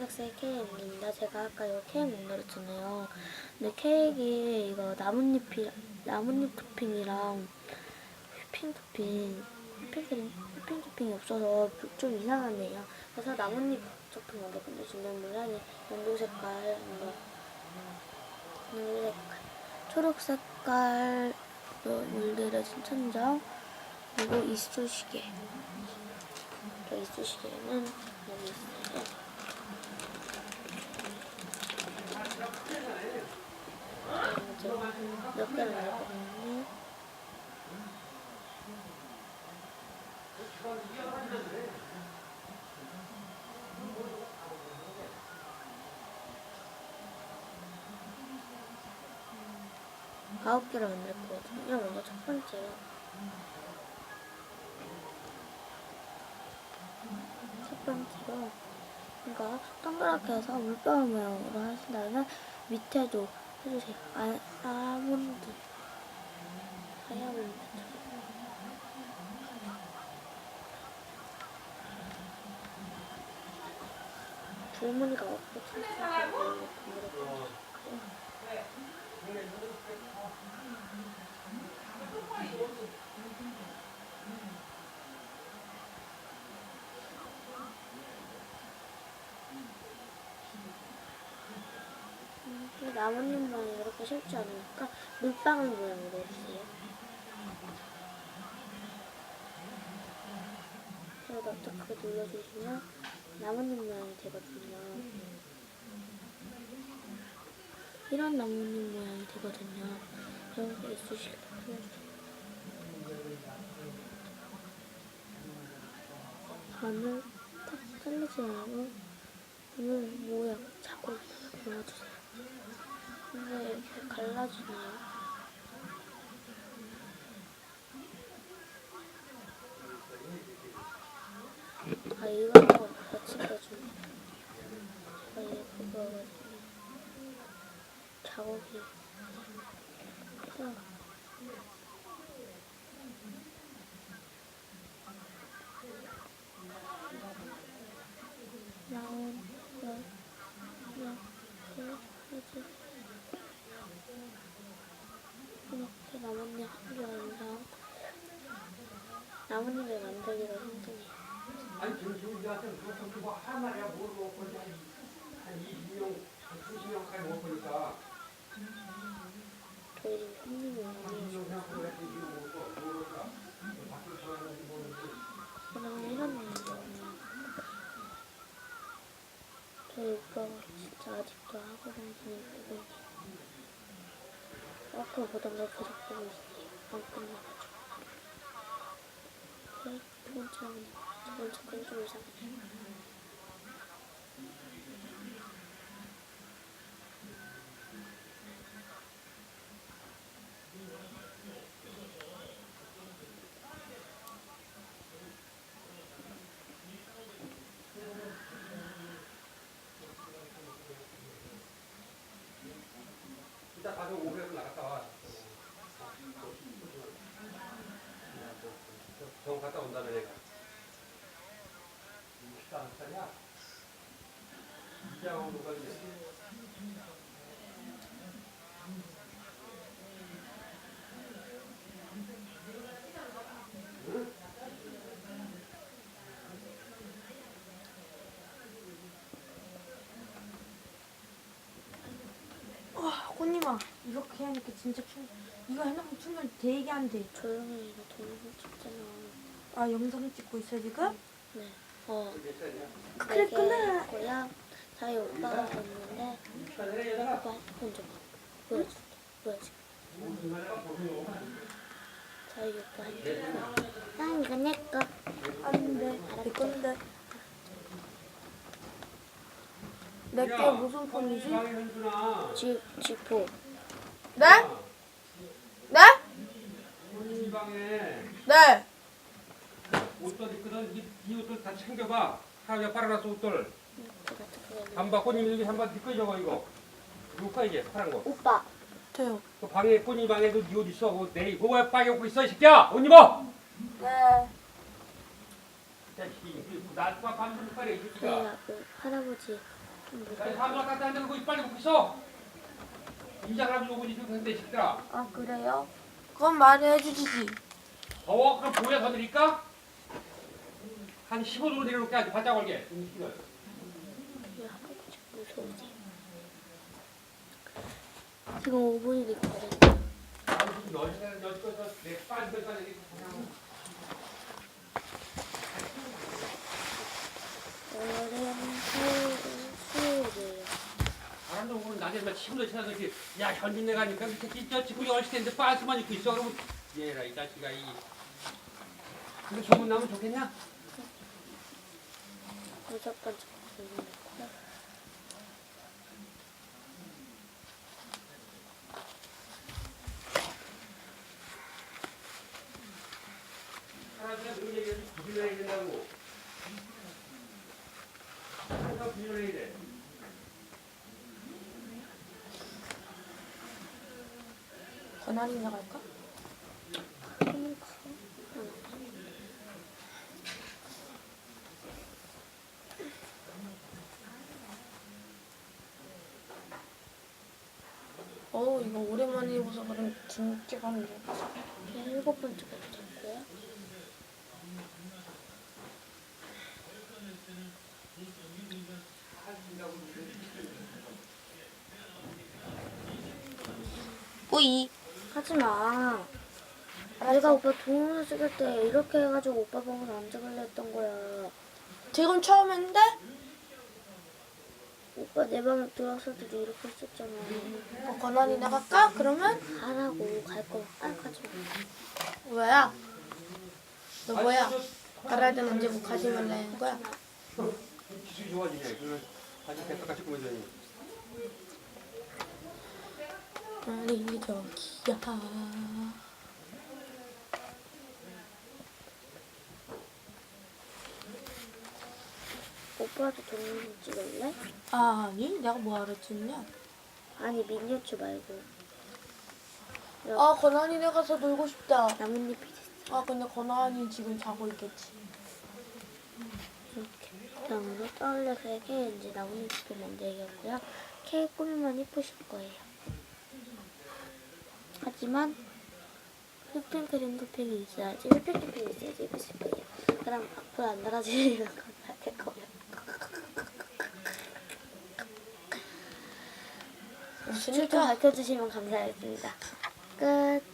초록색 케이크입니다. 제가 아까 이거 케이크 만들었잖아요. 근데 케이크에 이거 나뭇잎이 나뭇잎 토핑이랑 휘핑 토핑, 휘핑, 휘핑 토핑이 없어서 좀 이상하네요. 그래서 나뭇잎 토핑 만들 건데 지금 모양이 연두 색깔, 뭐 연두 색깔, 초록 색깔 물들여진 천장 그리고 이쑤시개. 저 이쑤시개는 여기 있어요. 몇 개를 만들거든요. 아홉 개를 만들 거거든요. 먼저 첫 번째요. 첫 번째로 그러니까 동그랗게 해서 물병 모양으로 하신 다음에 밑에도 해주세요. 아, 아몬드 하얀 줄무늬가 없고 천천히 근데 나뭇잎 모양이 이렇게 쉽지 않으니까 물방울 모양으로 해주세요. 그리고 납작하게 눌러주시면 나뭇잎 모양이 되거든요. 이런 나뭇잎 모양이 되거든요. 여기서 있으실 때 반을 탁 자르지 말고 오늘 모양 자꾸 눌러주세요. 근데 이렇게 갈라지네요. 아 이거 같이 빼주네. 아 이거 그거가지고 작업이 그냥 나온 거 이렇게. 이렇게 나뭇잎 한개 완성. 나뭇잎을 만들기가 힘드네요. 아니 지금 지금 그것도 그거 하나야 모르고 한 20명, 한 30명까지 못 보니까 저희 집 손님이 한 많이 20명 생각하고 해서 이거 모르고 모르니까 밖에 들어가는지 모르는지 그냥 이런 내용이거든요. 저희 오빠가 진짜 아직도 학원 다니는 부분이 아까 보던 걸 계속 보고 있어요. 안 끝나가지고. 네, 두 번째는, 두 번째 건좀 이상해요. 이따 가서 500원 나갔다 와. 정 갔다 온다며 내가. 64살이야? 이장으로 가지. 와, 꽃님아, 이렇게 하니까 진짜 충, 이거 해놓으면 충전 되게 안 돼. 조용히 이거 동영상 찍잖아. 아, 영상 찍고 있어, 지금? 네. 어? 그랬구나. 고요 저희 오빠가 줬는데, 오빠 핸드폰 좀 보여줄게. 보여줄게. 저희 오빠. 난 이거 내 거. 안 돼. 내 건데. 내게 무슨 폰이지? 지, 지포. 네? 네? 네. 옷들 있거든. 이, 이 옷들 다 챙겨봐. 하여 빨아놨어 옷들. 한바 꽃님 여기 한바 니꺼 저거 이거. 누가 이게 파란 거. 오빠. 저요. 그 방에 꽃님 방에도 니옷 있어. 그거 내 그거 왜 빨개 입고 있어 이 새끼야. 옷 입어. 네. 나과 반전 빨리 이 저희 새끼야. 아그 할아버지 자, 사무장 갖다 앉아 고 빨리 먹고 있어. 이장람 요분이 좀 근데 식더라. 아 그래요? 그건 말해 주시지. 더워? 그럼 보야 더 드릴까? 한 15도로 내려놓게 아주 바짝 걸게. 무서우지? 지금 5분이 됐거든요. 아, 무슨 여기서 여기서 내 빠진 데까지 이렇게 그냥. 오늘은 수요일, 수요일이에요. 사람도 오늘 낮에 막 침도 지나서 이렇게 야 현진네 가니까 이 새끼 저 지금 열시 텐데 빠스만 입고 있어 그러면 얘라 이 자식아 이 근데 소문 나면 좋겠냐? 무조건 잡고 사람들은 그 얘기를 부인해야 된다고 항상 부인해야 돼 권한이 나 갈까? 어우 이거 오랜만에 입어서 그런 진짜 감데 일곱 번째 것도 잡고요. 뿌이. 하지 마. 내가 오빠 동영상 찍을 때 이렇게 해가지고 오빠 보고서 안 찍으려 했던 거야. 지금 처음 했는데? 오빠 내 방에 들어와서 도 이렇게 했었잖아. 어, 권한이 나갈까? 그러면? 가라고 갈 거면 아 가지 마. 뭐야? 너 뭐야? 되는 언제 뭐 가지 말라는 거야? 기술이 좋아지네 아주 백화같이 꾸며져니 아니 저기야. 오빠도 동영상 찍을래? 아니 내가 뭐하러 찍냐? 아니 미니어처 말고 아 권한이네 가서 놀고 싶다. 나뭇잎이 됐어. 아 근데 권한이 지금 자고 있겠지. 이렇게 다음으로 떨레색에 이제 나뭇잎을 만들겠고요. 케이크 꾸미면 이쁘실 거예요. 하지만 휘핑크림 토핑이 있어야지 휘핑 토핑이 있어야지 이쁘실 거예요. 그럼 앞으로 안건 될 거예요. 출처 일이야? 밝혀주시면 감사하겠습니다. 끝.